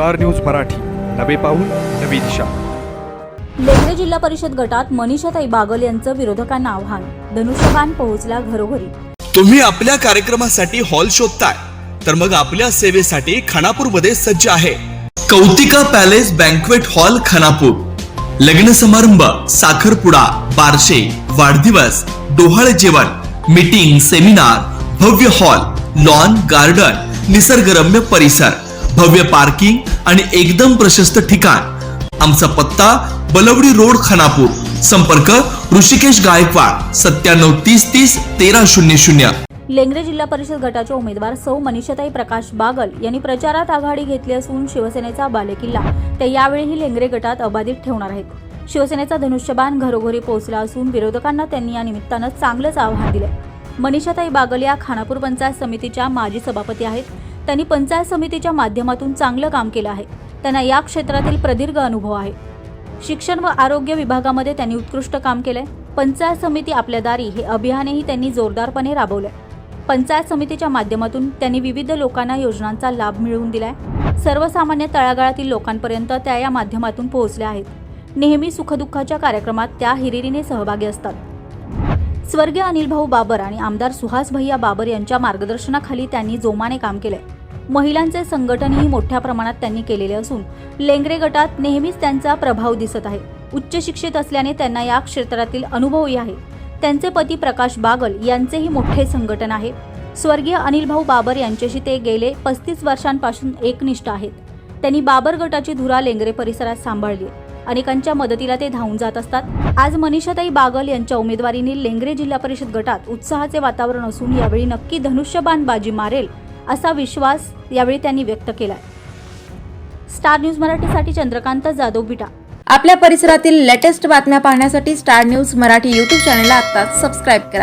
Star news Marathi. नवे पाऊल नवी दिशा. लेंगरे जिल्हा परिषद गटात मनीषाताई बागल यांचं विरोधकांना आव्हान. धनुष्यबाण पोहोचला घरोघरी. तुम्ही आपल्या कार्यक्रमासाठी हॉल शोधताय तर मग आपल्या सेवेसाठी खानापूरमध्ये सज्ज आहे. Kautika palace banquet hall Khanapur. लग्न समारंभ साखरपुडा बारशे वाढदिवस डोहाळे जेवण मीटिंग सेमिनार भव्य हॉल लॉन गार्डन निसर्गरम्य परिसर भव्य पार्किंग आणि एकदम प्रशस्त ठिकाण. आमचा पत्ता बलवडी रोड खानापूर. संपर्क ऋषिकेश गायकवाड सत्त्याण्णव तीस तीस तेरा शून्य शून्य. लेंगरे जिल्हा परिषद गटाचे उमेदवार सौ मनीषाताई प्रकाश बागल यांनी प्रचारात आघाडी घेतली असून शिवसेनेचा बालेकिल्ला. ते यावेळीही लेंगरे गटात अबाधित ठेवणार आहेत. शिवसेनेचा धनुष्यबाण घरोघरी पोहोचला असून विरोधकांना त्यांनी या निमित्तानं चांगलंच आव्हान दिलं. मनीषाताई बागल या खानापूर पंचायत समितीच्या माजी सभापती आहेत. त्यांनी पंचायत समितीच्या माध्यमातून चांगलं काम केलं आहे. त्यांना या क्षेत्रातील प्रदीर्घ अनुभव आहे. शिक्षण व आरोग्य विभागामध्ये त्यांनी उत्कृष्ट काम केलंय. पंचायत समिती आपल्या दारी हे अभियानही त्यांनी जोरदारपणे राबवलंय. पंचायत समितीच्या माध्यमातून त्यांनी विविध लोकांना योजनांचा लाभ मिळवून दिलाय. सर्वसामान्य तळागाळातील लोकांपर्यंत त्या या माध्यमातून पोहोचल्या आहेत. नेहमी सुखदुःखाच्या कार्यक्रमात त्या हिरिरीने सहभागी असतात. स्वर्गीय अनिल भाऊ बाबर आणि आमदार सुहास भैया बाबर यांच्या मार्गदर्शनाखाली त्यांनी जोमाने काम केलंय. महिलांचे संघटनही मोठ्या प्रमाणात त्यांनी केलेले असून लेंगरे गटात नेहमीच त्यांचा प्रभाव दिसत आहे. उच्च शिक्षित असल्याने त्यांना या क्षेत्रातील अनुभवही आहे. त्यांचे पती प्रकाश बागल यांचेही मोठे संघटन आहे. स्वर्गीय अनिल भाऊ बाबर यांच्याशी ते गेले पस्तीस वर्षांपासून एकनिष्ठ आहेत. त्यांनी बाबर गटाची धुरा लेंगरे परिसरात सांभाळली अनेकांच्या मदतीला ते धावून जात असतात. आज मनीषाताई बागल यांच्या उमेदवारीने लेंगरे जिल्हा परिषद गटात उत्साहाचे वातावरण असून यावेळी नक्की धनुष्यबाण बाजी मारेल असा विश्वास यावेळी त्यांनी व्यक्त केला स्टार न्यूज मराठीसाठी चंद्रकांत जाधव बिटा. आपल्या परिसरातील लेटेस्ट बातम्या पाहण्यासाठी स्टार न्यूज मराठी यूट्यूब चॅनलला आत्ताच सबस्क्राईब करा.